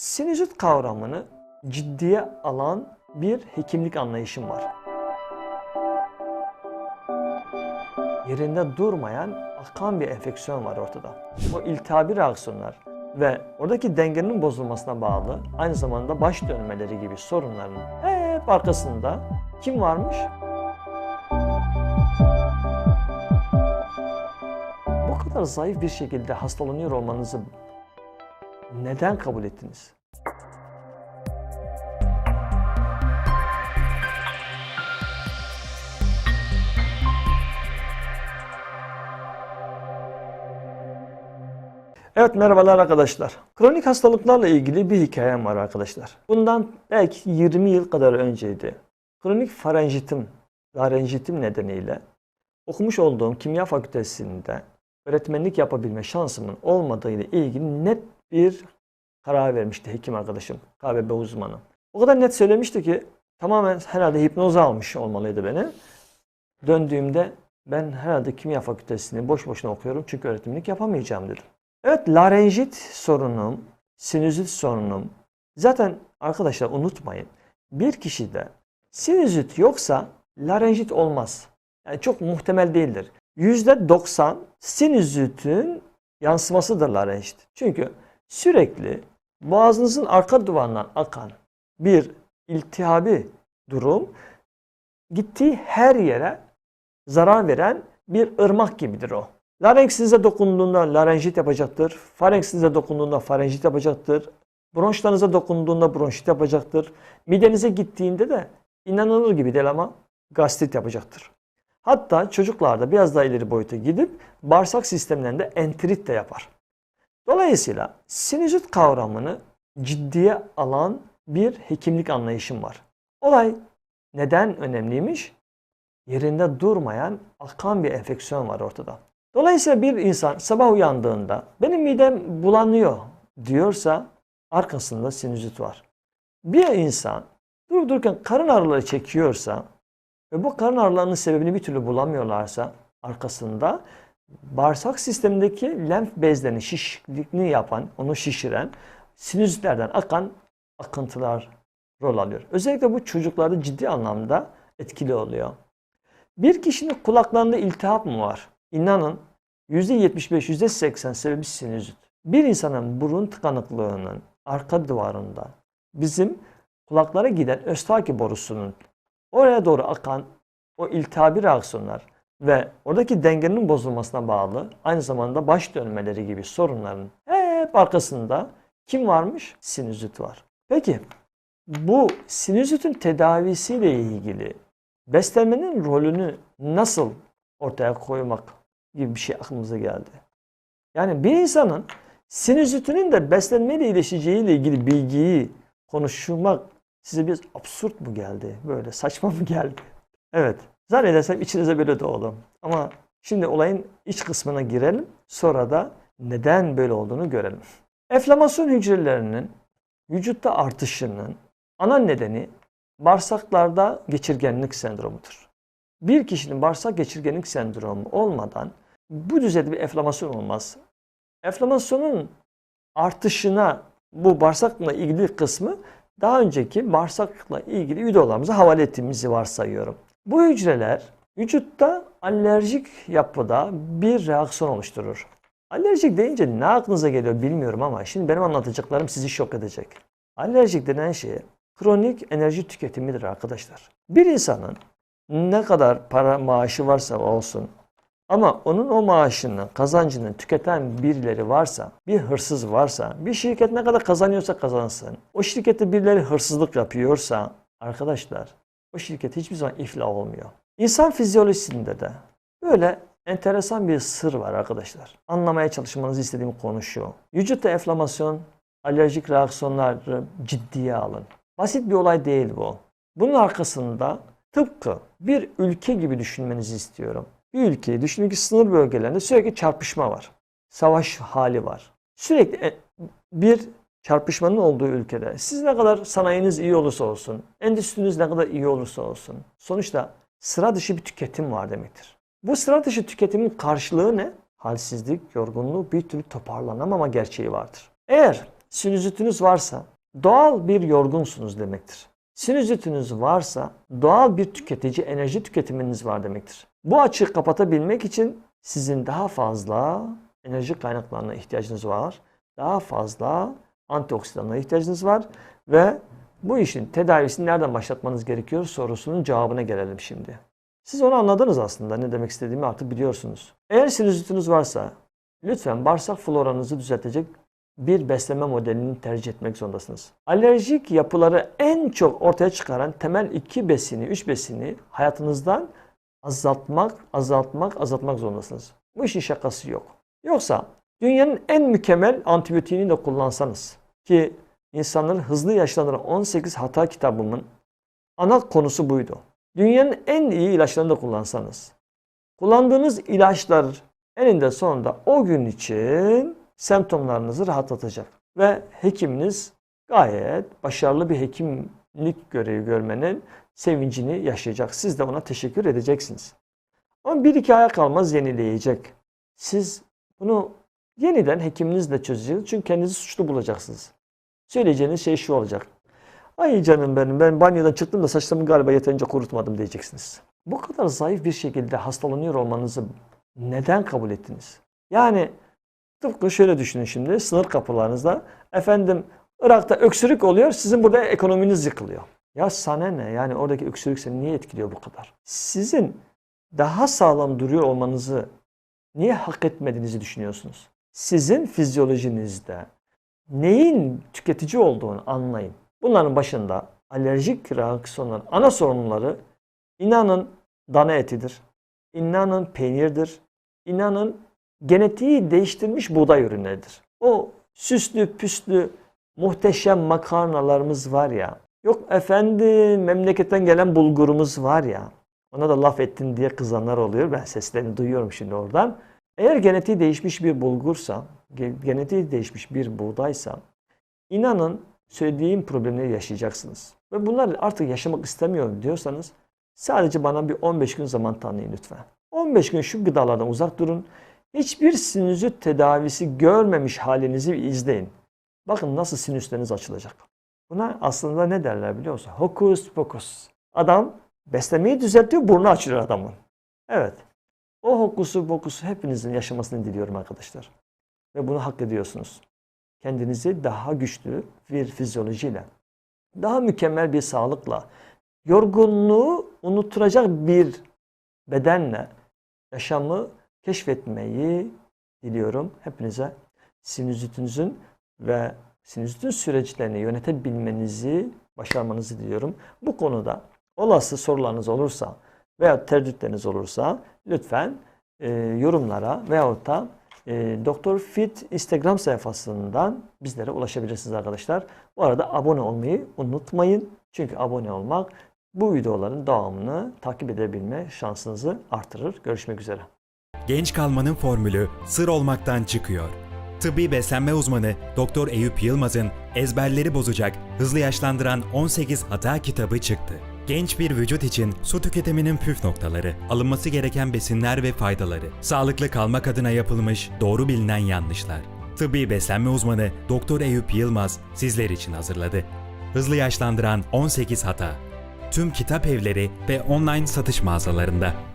Sinüzit kavramını ciddiye alan bir hekimlik anlayışım var. Yerinde durmayan akan bir enfeksiyon var ortada. O iltihabi reaksiyonlar ve oradaki dengenin bozulmasına bağlı aynı zamanda baş dönmeleri gibi sorunların hep arkasında kim varmış? Bu kadar zayıf bir şekilde hastalanıyor olmanızı neden kabul ettiniz? Evet merhabalar arkadaşlar. Kronik hastalıklarla ilgili bir hikayem var arkadaşlar. Bundan belki 20 yıl kadar önceydi. Kronik farenjitim, larenjitim nedeniyle okumuş olduğum kimya fakültesinde öğretmenlik yapabilme şansımın olmadığı ile ilgili net bir karar vermişti hekim arkadaşım, KBB uzmanı. O kadar net söylemişti ki tamamen herhalde hipnoz almış olmalıydı beni. Döndüğümde ben herhalde kimya fakültesini boş boşuna okuyorum çünkü öğretmenlik yapamayacağım dedim. Evet larenjit sorunum, sinüzit sorunum. Zaten arkadaşlar unutmayın. Bir kişide sinüzit yoksa larenjit olmaz. Yani çok muhtemel değildir. %90 sinüzitin yansımasıdır larenjit. Çünkü sürekli boğazınızın arka duvarından akan bir iltihabi durum gittiği her yere zarar veren bir ırmak gibidir o. Larenksinize dokunduğunda larenjit yapacaktır. Farenksinize dokunduğunda farenjit yapacaktır. Bronşlarınıza dokunduğunda bronşit yapacaktır. Midenize gittiğinde de inanılır gibi değil ama gastrit yapacaktır. Hatta çocuklarda biraz daha ileri boyuta gidip bağırsak sistemlerinde entrit de yapar. Dolayısıyla sinüzit kavramını ciddiye alan bir hekimlik anlayışım var. Olay neden önemliymiş? Yerinde durmayan akan bir enfeksiyon var ortada. Dolayısıyla bir insan sabah uyandığında benim midem bulanıyor diyorsa arkasında sinüzit var. Bir insan durup dururken karın ağrıları çekiyorsa ve bu karın ağrılarının sebebini bir türlü bulamıyorlarsa arkasında bağırsak sistemindeki lenf bezlerinin şişikliğini yapan, onu şişiren sinüzitlerden akan akıntılar rol alıyor. Özellikle bu çocuklarda ciddi anlamda etkili oluyor. Bir kişinin kulaklarında iltihap mı var? İnanın %75, %80 sebebi sinüzit. Bir insanın burun tıkanıklığının arka duvarında bizim kulaklara giden östaki borusunun oraya doğru akan o iltihabi reaksiyonlar ve oradaki dengenin bozulmasına bağlı aynı zamanda baş dönmeleri gibi sorunların hep arkasında kim varmış? Sinüzit var. Peki bu sinüzitin tedavisiyle ilgili beslenmenin rolünü nasıl ortaya koymak gibi bir şey aklımıza geldi. Yani bir insanın sinüzitinin de beslenmeyle ilişeceğiyle ilgili bilgiyi konuşmak size bir absürt mu geldi? Böyle saçma mı geldi? Evet. Zannedersem içinize böyle doğdu. Ama şimdi olayın iç kısmına girelim. Sonra da neden böyle olduğunu görelim. Enflamasyon hücrelerinin vücutta artışının ana nedeni bağırsaklarda geçirgenlik sendromudur. Bir kişinin bağırsak geçirgenlik sendromu olmadan bu düzeyde bir enflamasyon olmaz. Enflamasyonun artışına bu bağırsakla ilgili kısmı daha önceki bağırsakla ilgili videolarımıza havale ettiğimizi varsayıyorum. Bu hücreler vücutta alerjik yapıda bir reaksiyon oluşturur. Alerjik deyince ne aklınıza geliyor bilmiyorum ama şimdi benim anlatacaklarım sizi şok edecek. Alerjik denen şey kronik enerji tüketimidir arkadaşlar. Bir insanın ne kadar para maaşı varsa olsun ama onun o maaşını, kazancını tüketen birileri varsa, bir hırsız varsa, bir şirket ne kadar kazanıyorsa kazansın, o şirkette birileri hırsızlık yapıyorsa arkadaşlar o şirket hiçbir zaman iflah olmuyor. İnsan fizyolojisinde de böyle enteresan bir sır var arkadaşlar. Anlamaya çalışmanızı istediğim konu şu. Vücutta enflamasyon, alerjik reaksiyonları ciddiye alın. Basit bir olay değil bu. Bunun arkasında tıpkı bir ülke gibi düşünmenizi istiyorum. Bir ülkeyi düşünün ki sınır bölgelerinde sürekli çarpışma var. Savaş hali var. Sürekli e, bir çarpışmanın olduğu ülkede siz ne kadar sanayiniz iyi olursa olsun, endüstriniz ne kadar iyi olursa olsun sonuçta sıra dışı bir tüketim var demektir. Bu sıra dışı tüketimin karşılığı ne? Halsizlik, yorgunluk, bir türlü toparlanamama gerçeği vardır. Eğer sinüzitiniz varsa doğal bir yorgunsunuz demektir. Sinüzitiniz varsa doğal bir tüketici enerji tüketiminiz var demektir. Bu açığı kapatabilmek için sizin daha fazla enerji kaynaklarına ihtiyacınız var. Daha fazla antioksidanlara ihtiyacınız var ve bu işin tedavisini nereden başlatmanız gerekiyor sorusunun cevabına gelelim şimdi. Siz onu anladınız aslında ne demek istediğimi artık biliyorsunuz. Eğer sinüzitiniz varsa lütfen bağırsak floranızı düzeltecek bir beslenme modelini tercih etmek zorundasınız. Alerjik yapıları en çok ortaya çıkaran temel iki besini, üç besini hayatınızdan azaltmak, azaltmak, azaltmak zorundasınız. Bu işin şakası yok. Yoksa dünyanın en mükemmel antibiyotiğini de kullansanız ki insanları hızlı yaşlandıran 18 hata kitabımın ana konusu buydu. Dünyanın en iyi ilaçlarını da kullansanız kullandığınız ilaçlar eninde sonunda o gün için semptomlarınızı rahatlatacak. Ve hekiminiz gayet başarılı bir hekimlik görevi görmenin sevincini yaşayacak. Siz de ona teşekkür edeceksiniz. Ama bir iki aya kalmaz yenileyecek. Siz bunu yeniden hekiminizle çözeceksiniz. Çünkü kendinizi suçlu bulacaksınız. Söyleyeceğiniz şey şu olacak. Ay canım benim ben banyodan çıktım da saçlarımı galiba yeterince kurutmadım diyeceksiniz. Bu kadar zayıf bir şekilde hastalanıyor olmanızı neden kabul ettiniz? Yani tıpkı şöyle düşünün şimdi sınır kapılarınızda efendim Irak'ta öksürük oluyor sizin burada ekonominiz yıkılıyor. Ya sana ne yani oradaki öksürük seni niye etkiliyor bu kadar? Sizin daha sağlam duruyor olmanızı niye hak etmediğinizi düşünüyorsunuz? Sizin fizyolojinizde neyin tüketici olduğunu anlayın. Bunların başında alerjik reaksiyonların ana sorunları inanın dana etidir. İnanın peynirdir. İnanın genetiği değiştirmiş buğday ürünleridir. O süslü püslü muhteşem makarnalarımız var ya. Yok efendim memleketten gelen bulgurumuz var ya. Ona da laf ettin diye kızanlar oluyor. Ben seslerini duyuyorum şimdi oradan. Eğer genetiği değişmiş bir bulgursa, genetiği değişmiş bir buğdaysa inanın söylediğim problemleri yaşayacaksınız. Ve bunları artık yaşamak istemiyorum diyorsanız sadece bana bir 15 gün zaman tanıyın lütfen. 15 gün şu gıdalardan uzak durun. Hiçbir sinüzit tedavisi görmemiş halinizi izleyin. Bakın nasıl sinüsleriniz açılacak. Buna aslında ne derler biliyor musun? Hokus pokus. Adam beslemeyi düzeltiyor, burnu açılıyor adamın. Evet. O hokusu pokusu hepinizin yaşamasını diliyorum arkadaşlar. Ve bunu hak ediyorsunuz. Kendinizi daha güçlü bir fizyolojiyle, daha mükemmel bir sağlıkla, yorgunluğu unutturacak bir bedenle yaşamı keşfetmeyi diliyorum hepinize. Sinüzitinizin ve sinüzitin süreçlerini yönetebilmenizi başarmanızı diliyorum. Bu konuda olası sorularınız olursa veya tereddütleriniz olursa lütfen e, yorumlara veyahut da e, Doktor Fit Instagram sayfasından bizlere ulaşabilirsiniz arkadaşlar. Bu arada abone olmayı unutmayın. Çünkü abone olmak bu videoların devamını takip edebilme şansınızı artırır. Görüşmek üzere. Genç kalmanın formülü sır olmaktan çıkıyor. Tıbbi beslenme uzmanı Doktor Eyüp Yılmaz'ın ezberleri bozacak, hızlı yaşlandıran 18 hata kitabı çıktı. Genç bir vücut için su tüketiminin püf noktaları, alınması gereken besinler ve faydaları, sağlıklı kalmak adına yapılmış doğru bilinen yanlışlar. Tıbbi beslenme uzmanı Doktor Eyüp Yılmaz sizler için hazırladı. Hızlı yaşlandıran 18 hata. Tüm kitap evleri ve online satış mağazalarında.